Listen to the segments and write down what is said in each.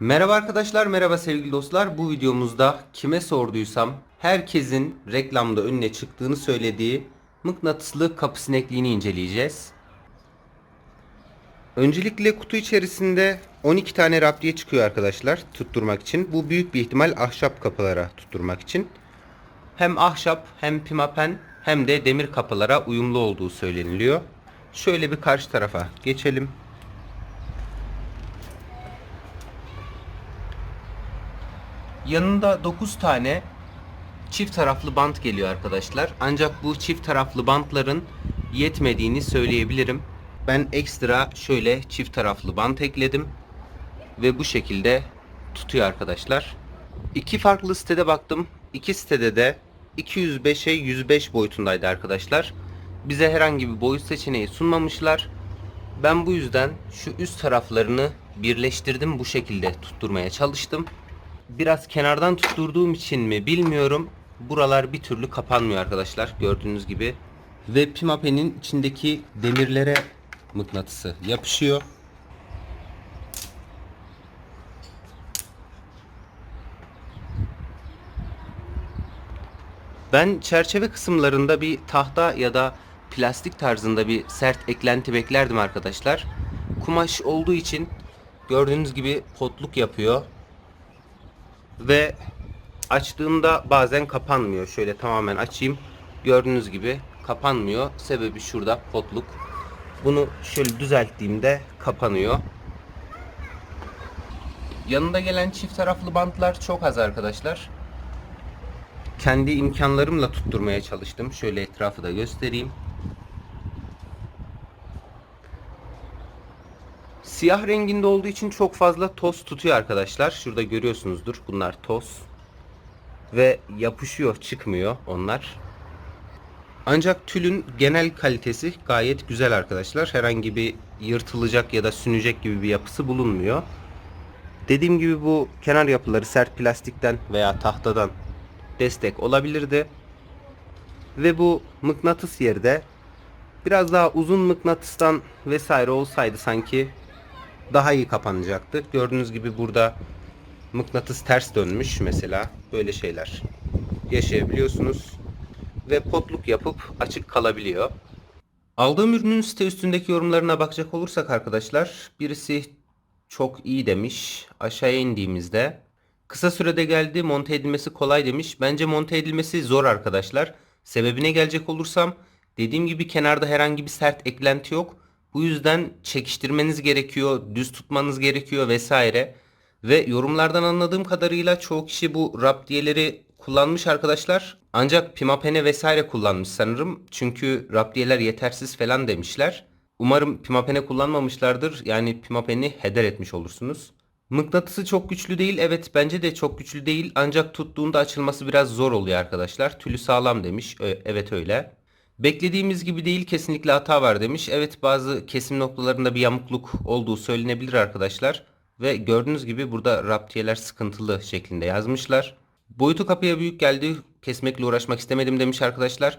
Merhaba arkadaşlar, merhaba sevgili dostlar. Bu videomuzda kime sorduysam herkesin reklamda önüne çıktığını söylediği mıknatıslı kapı sinekliğini inceleyeceğiz. Öncelikle kutu içerisinde 12 tane raptiye çıkıyor arkadaşlar tutturmak için. Bu büyük bir ihtimal ahşap kapılara tutturmak için. Hem ahşap hem pimapen hem de demir kapılara uyumlu olduğu söyleniliyor. Şöyle bir karşı tarafa geçelim. Yanında 9 tane çift taraflı bant geliyor arkadaşlar. Ancak bu çift taraflı bantların yetmediğini söyleyebilirim. Ben ekstra şöyle çift taraflı bant ekledim ve bu şekilde tutuyor arkadaşlar. İki farklı sitede baktım. İki sitede de 205'e 105 boyutundaydı arkadaşlar. Bize herhangi bir boyut seçeneği sunmamışlar. Ben bu yüzden şu üst taraflarını birleştirdim bu şekilde tutturmaya çalıştım. Biraz kenardan tutturduğum için mi bilmiyorum. Buralar bir türlü kapanmıyor arkadaşlar gördüğünüz gibi. Ve pimapenin içindeki demirlere mıknatısı yapışıyor. Ben çerçeve kısımlarında bir tahta ya da plastik tarzında bir sert eklenti beklerdim arkadaşlar. Kumaş olduğu için gördüğünüz gibi potluk yapıyor. Ve açtığımda bazen kapanmıyor. Şöyle tamamen açayım. Gördüğünüz gibi kapanmıyor. Sebebi şurada potluk. Bunu şöyle düzelttiğimde kapanıyor. Yanında gelen çift taraflı bantlar çok az arkadaşlar. Kendi imkanlarımla tutturmaya çalıştım. Şöyle etrafı da göstereyim. Siyah renginde olduğu için çok fazla toz tutuyor arkadaşlar. Şurada görüyorsunuzdur. Bunlar toz. Ve yapışıyor, çıkmıyor onlar. Ancak tülün genel kalitesi gayet güzel arkadaşlar. Herhangi bir yırtılacak ya da sünecek gibi bir yapısı bulunmuyor. Dediğim gibi bu kenar yapıları sert plastikten veya tahtadan destek olabilirdi. Ve bu mıknatıs yeri de biraz daha uzun mıknatıstan vesaire olsaydı sanki daha iyi kapanacaktı. Gördüğünüz gibi burada mıknatıs ters dönmüş mesela böyle şeyler yaşayabiliyorsunuz ve potluk yapıp açık kalabiliyor. Aldığım ürünün site üstündeki yorumlarına bakacak olursak arkadaşlar birisi çok iyi demiş. Aşağıya indiğimizde kısa sürede geldi monte edilmesi kolay demiş. Bence monte edilmesi zor arkadaşlar. Sebebine gelecek olursam dediğim gibi kenarda herhangi bir sert eklenti yok. Bu yüzden çekiştirmeniz gerekiyor, düz tutmanız gerekiyor vesaire. Ve yorumlardan anladığım kadarıyla çoğu kişi bu raptiyeleri kullanmış arkadaşlar. Ancak pimapene vesaire kullanmış sanırım. Çünkü raptiyeler yetersiz falan demişler. Umarım pimapene kullanmamışlardır. Yani pimapeni heder etmiş olursunuz. Mıknatısı çok güçlü değil. Evet bence de çok güçlü değil. Ancak tuttuğunda açılması biraz zor oluyor arkadaşlar. Tülü sağlam demiş. Evet öyle. Beklediğimiz gibi değil kesinlikle hata var demiş. Evet bazı kesim noktalarında bir yamukluk olduğu söylenebilir arkadaşlar. Ve gördüğünüz gibi burada raptiyeler sıkıntılı şeklinde yazmışlar. Boyutu kapıya büyük geldi. Kesmekle uğraşmak istemedim demiş arkadaşlar.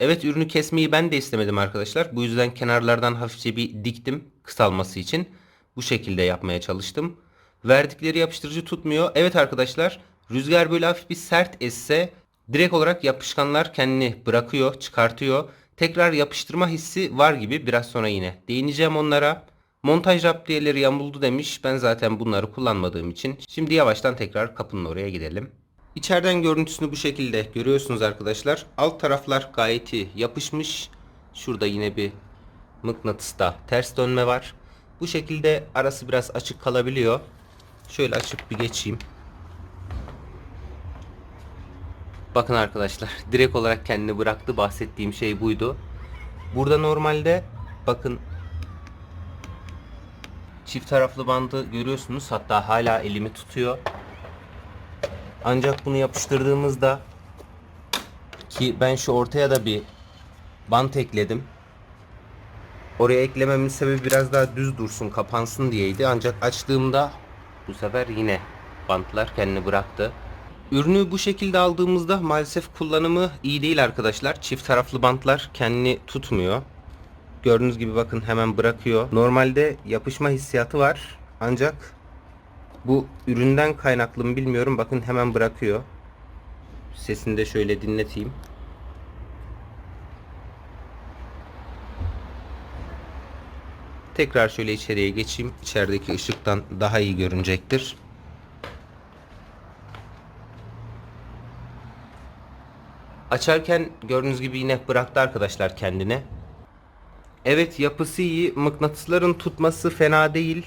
Evet ürünü kesmeyi ben de istemedim arkadaşlar. Bu yüzden kenarlardan hafifçe bir diktim kısalması için. Bu şekilde yapmaya çalıştım. Verdikleri yapıştırıcı tutmuyor. Evet arkadaşlar rüzgar böyle hafif bir sert esse direkt olarak yapışkanlar kendini bırakıyor, çıkartıyor. Tekrar yapıştırma hissi var gibi biraz sonra yine değineceğim onlara. Montaj raptiyeleri yamuldu demiş. Ben zaten bunları kullanmadığım için. Şimdi yavaştan tekrar kapının oraya gidelim. İçeriden görüntüsünü bu şekilde görüyorsunuz arkadaşlar. Alt taraflar gayet iyi yapışmış. Şurada yine bir mıknatısta ters dönme var. Bu şekilde arası biraz açık kalabiliyor. Şöyle açıp bir geçeyim. Bakın arkadaşlar direkt olarak kendini bıraktı. Bahsettiğim şey buydu. Burada normalde bakın çift taraflı bandı görüyorsunuz. Hatta hala elimi tutuyor. Ancak bunu yapıştırdığımızda ki ben şu ortaya da bir bant ekledim. Oraya eklememin sebebi biraz daha düz dursun, kapansın diyeydi. Ancak açtığımda bu sefer yine bantlar kendini bıraktı. Ürünü bu şekilde aldığımızda maalesef kullanımı iyi değil arkadaşlar. Çift taraflı bantlar kendini tutmuyor. Gördüğünüz gibi bakın hemen bırakıyor. Normalde yapışma hissiyatı var. Ancak Bu üründen kaynaklı mı bilmiyorum. Bakın hemen bırakıyor. Sesini de şöyle dinleteyim. Tekrar şöyle içeriye geçeyim. İçerideki ışıktan daha iyi görünecektir. Açarken gördüğünüz gibi yine bıraktı arkadaşlar kendine. Evet yapısı iyi. Mıknatısların tutması fena değil.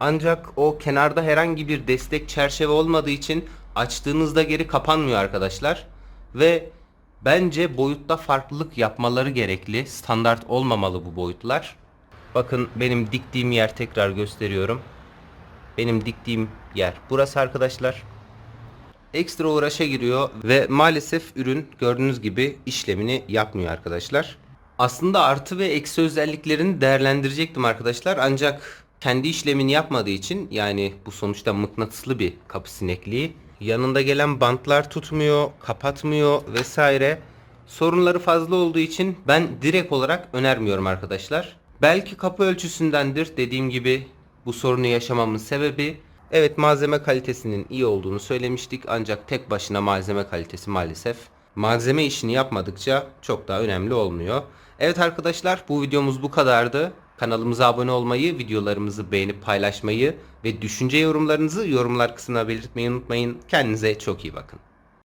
Ancak o kenarda herhangi bir destek çerçeve olmadığı için açtığınızda geri kapanmıyor arkadaşlar. Ve bence boyutta farklılık yapmaları gerekli. Standart olmamalı bu boyutlar. Bakın benim diktiğim yer tekrar gösteriyorum. Benim diktiğim yer burası arkadaşlar. Ekstra uğraşa giriyor ve maalesef ürün gördüğünüz gibi işlemini yapmıyor arkadaşlar. Aslında artı ve eksi özelliklerini değerlendirecektim arkadaşlar ancak kendi işlemini yapmadığı için yani bu sonuçta mıknatıslı bir kapı sinekliği yanında gelen bantlar tutmuyor, kapatmıyor vesaire. Sorunları fazla olduğu için ben direkt olarak önermiyorum arkadaşlar. Belki kapı ölçüsündendir dediğim gibi bu sorunu yaşamamın sebebi evet malzeme kalitesinin iyi olduğunu söylemiştik ancak tek başına malzeme kalitesi maalesef malzeme işini yapmadıkça çok daha önemli olmuyor. Evet arkadaşlar bu videomuz bu kadardı. Kanalımıza abone olmayı, videolarımızı beğenip paylaşmayı ve düşünce yorumlarınızı yorumlar kısmına belirtmeyi unutmayın. Kendinize çok iyi bakın.